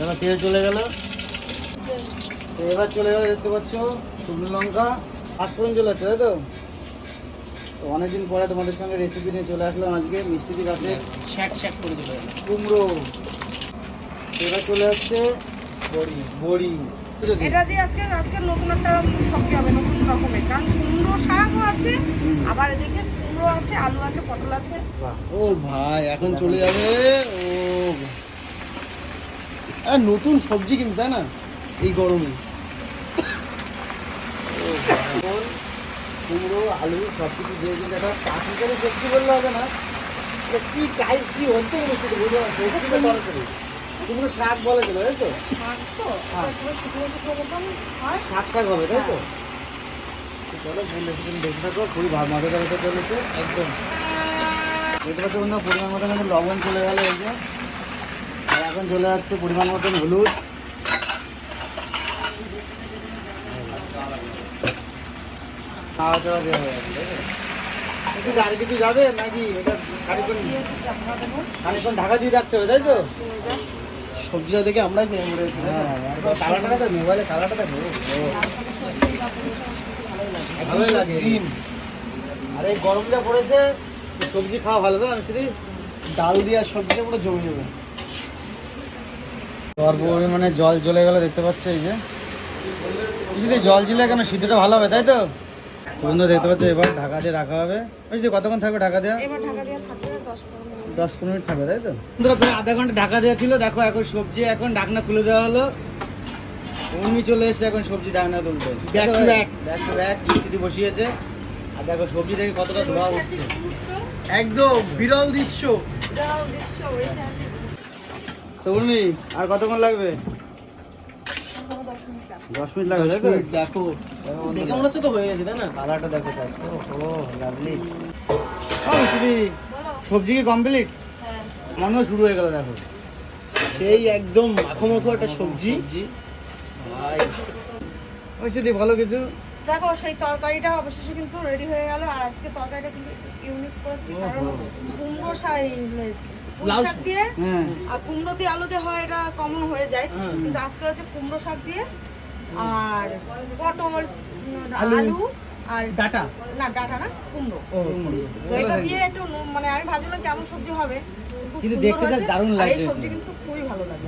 এবার তেল চলে গেল। এবার চলে গেল দেখতে পাচ্ছ শুকনো লঙ্কা পাঁচফোড়ন চলে আসছে তাই তো? তো অনেকদিন পরে তোমাদের সঙ্গে রেসিপি নিয়ে চলে আসলাম আজকে মিষ্টি গাছের শ্যাক শ্যাক করে দেবো কুমড়ো। এবার চলে আসছে বড়ি বড়ি। এটা দিয়ে আজকে আজকে নতুন একটা সবজি হবে নতুন রকমের। কারণ কুমড়ো শাকও আছে আবার এদিকে কুমড়ো আছে আলু আছে পটল আছে। ও ভাই এখন চলে যাবে। ও আর নতুন সবজি কিন্তু তাই না? এই গরমে। কুমড়ো আলু সব কিছু দিয়ে কিন্তু একটা পাখি করে সবজি বললে হবে না। কি টাই কি হচ্ছে বুঝতে পারছ কুমড়ো শাক বলে তাই তো? শাক তো হ্যাঁ। হয়? শাক শাক হবে তাই তো? তো চলো থাকো খুবই মজাদার চলেছে একদম। দেখতে পাচ্ছ বন্ধু পরিমাণ মতো লবণ চলে গেল এই যে। আর এখন চলে যাচ্ছে পরিমাণ মতন হলুদ। খাওয়া দাওয়া দেওয়া হয়ে গেছে একটু আর কিছু যাবে নাকি এটা খানিক্ষণ ঢাকা খানিক্ষণ ঢাকা দিয়ে রাখতে হবে তাই তো? সবজিটা দেখে আমরাই মরে হ্যাঁ কালারটা দেখো মোবাইলে কালারটা দেখো ভালোই লাগে। আর এই গরম যা পড়েছে সবজি খাওয়া ভালো তো মিস্ত্রি ডাল দিয়ে আর সবজিটা পুরো জমে যাবে। অল্প পরিমাণে জল চলে গেল দেখতে পাচ্ছ এই যে। যদি জল ছিল কেন? সিদ্ধটা ভালো হবে তাই তো? বন্ধু দেখতে পাচ্ছ এবার ঢাকা দিয়ে রাখা হবে। ওই যে কতক্ষণ থাকবে ঢাকা দেওয়া এবার ঢাকা দিয়ে থাকবে দশ পনেরো মিনিট। থাকবে তাই তো? বন্ধুরা প্রায় আধা ঘণ্টা ঢাকা দেওয়া ছিল দেখো এখন সবজি এখন ঢাকনা খুলে দেওয়া হলো। উর্মি চলে এসেছে এখন সবজি ঢাকনা তুলতে। Back to back. Back to back মিস্ত্রি বসিয়েছে। আর দেখো সবজি থেকে কতটা ধোয়া উঠছে। একদম বিরল দৃশ্য। দাও দৃশ্য তো উর্মি আর কতক্ষণ লাগবে? দশ মিনিট লাগবে তাই তো? দেখো। দেখে মনে হচ্ছে তো হয়ে গেছে তাই না? কালারটা দেখো ও লাভলি সবজি কি কমপ্লিট হ্যাঁ। মনে হয় শুরু হয়ে গেল দেখো। সেই একদম মাখো মাখো একটা সবজি। ওই যদি ভালো কিছু? দেখো সেই তরকারিটা অবশেষে কিন্তু রেডি হয়ে গেল আর আজকে তরকারিটা কিন্তু ইউনিক করেছি কারণ। কুমড়ো পুঁই লাউ- শাক দিয়ে হ্যাঁ। আর কুমড়ো দিয়ে আলু দিয়ে হয় এটা কমন হয়ে যায়। কিন্তু আজকে হচ্ছে কুমড়ো শাক দিয়ে আর পটল আলু। আর ডাটা। না ডাটা না কুমড়ো। তো এটা দিয়ে একটু মানে আমি ভাবছিলাম কেমন সবজি হবে কিন্তু দেখতে দারুণ লাগে এই সবজি কিন্তু। খুবই ভালো লাগে।